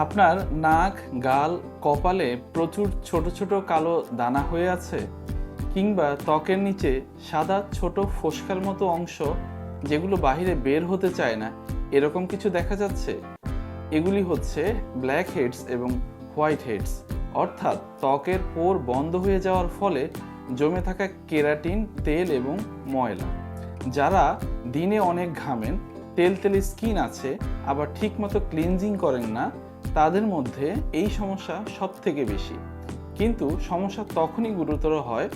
আপনার নাক, গাল, কপালে প্রচুর ছোট ছোট কালো দানা হয়ে আছে, কিংবা ত্বকের নিচে সাদা ছোট ফোসকার মতো অংশ যেগুলো বাইরে বের হতে চায় না। এরকম কিছু দেখা যাচ্ছে? এগুলি হচ্ছে ব্ল্যাক হেডস এবং হোয়াইট হেডস অর্থাৎ ত্বকের পোর বন্ধ হয়ে যাওয়ার ফলে জমে থাকা কেরাটিন, তেল এবং ময়লা। যারা দিনে অনেক ঘামেন তেল তেলে স্কিন আছে, আবার ঠিকমতো ক্লিনজিং করেন না তাদের মধ্যে এই সমস্যা সব থেকে বেশি। কিন্তু সমস্যা তখনই গুরুতর হয়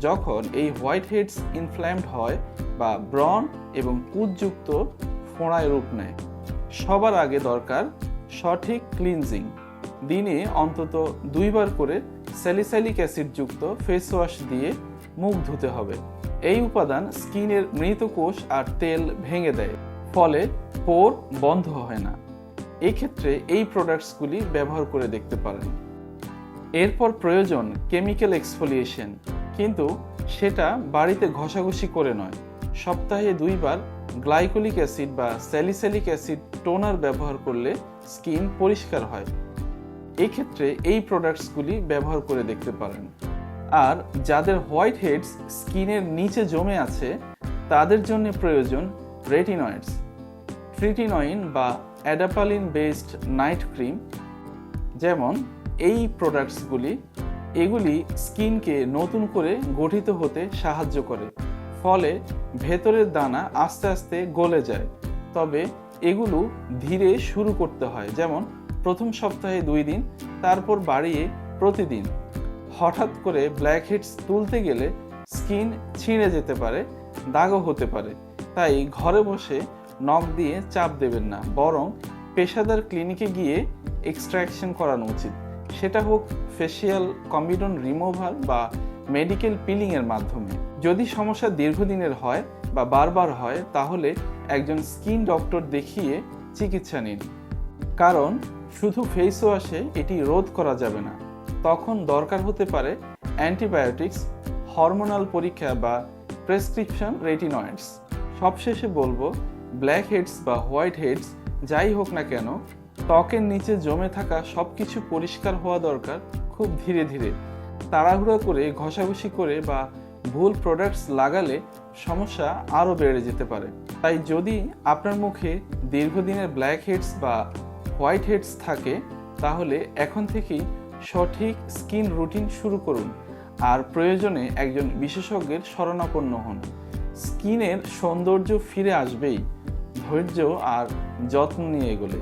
যখন এই হোয়াইট হেডস ইনফ্ল্যামড হয় বা ব্রন এবং পুজযুক্ত ফোঁড়ায় রূপ নেয়। সবার আগে দরকার সঠিক ক্লিনজিং দিনে অন্তত দুইবার করে স্যালিসাইলিক অ্যাসিডযুক্ত ফেস ওয়াশ দিয়ে মুখ ধুতে হবে। এই উপাদান স্কিনের মৃত কোষ আর তেল ভেঙে দেয়। ফলে পোর বন্ধ হয় না। এক্ষেত্রে এই প্রোডাক্টসগুলি ব্যবহার করে দেখতে পারেন। এরপর প্রয়োজন কেমিক্যাল এক্সফোলিয়েশন কিন্তু সেটা বাড়িতে ঘষাঘষি করে নয়। সপ্তাহে দুইবার গ্লাইকোলিক অ্যাসিড বা স্যালিস্যালিক অ্যাসিড টোনার ব্যবহার করলে স্কিন পরিষ্কার হয়। এক্ষেত্রে এই প্রোডাক্টসগুলি ব্যবহার করে দেখতে পারেন। আর যাদের হোয়াইট হেডস স্কিনের নিচে জমে আছে, তাদের জন্য প্রয়োজন রেটিনয়েডস ট্রিটিনয়েন বা অ্যাডাপালিন বেসড নাইট ক্রিম যেমন এই প্রোডাক্টসগুলি এগুলি স্কিনকে নতুন করে গঠিত হতে সাহায্য করে। ফলে ভেতরের দানা আস্তে আস্তে গলে যায়। তবে এগুলো ধীরে শুরু করতে হয়, যেমন প্রথম সপ্তাহে দুই দিন, তারপর বাড়িয়ে প্রতিদিন। হঠাৎ করে ব্ল্যাক হেডস তুলতে গেলে স্কিন ছিঁড়ে যেতে পারে, দাগও হতে পারে। তাই ঘরে বসে নখ দিয়ে চাপ দেবেন না। বরং পেশাদার ক্লিনিকে গিয়ে এক্সট্রাকশন করানো উচিত। সেটা হোক ফেসিয়াল কম্বিডন রিমুভাল বা মেডিকেল পিলিংয়ের মাধ্যমে। যদি সমস্যা দীর্ঘদিনের হয় বা বারবার হয়, তাহলে একজন স্কিন ডক্টর দেখিয়ে চিকিৎসা নিন। কারণ শুধু ফেস ওয়াশে এটি রোধ করা যাবে না। তখন দরকার হতে পারে অ্যান্টিবায়োটিক্স হরমোনাল পরীক্ষা বা প্রেসক্রিপশন রেটিনয়েডস সবশেষে বলব ব্ল্যাক হেডস বা হোয়াইট হেডস যাই হোক না কেন, ত্বকের নিচে জমে থাকা সব কিছু পরিষ্কার হওয়া দরকার খুব ধীরে ধীরে। তাড়াহুড়ো করে, ঘষাঘষি করে বা ভুল প্রোডাক্টস লাগালে সমস্যা আরও বেড়ে যেতে পারে। তাই যদি আপনার মুখে দীর্ঘদিনের ব্ল্যাক হেডস বা হোয়াইট হেডস থাকে, তাহলে এখন থেকেই সঠিক স্কিন রুটিন শুরু করুন। আর প্রয়োজনে একজন বিশেষজ্ঞের শরণাপন্ন হন। স্কিনের সৌন্দর্য ফিরে আসবেই ধৈর্য আর যত্ন নিয়ে এগোলে।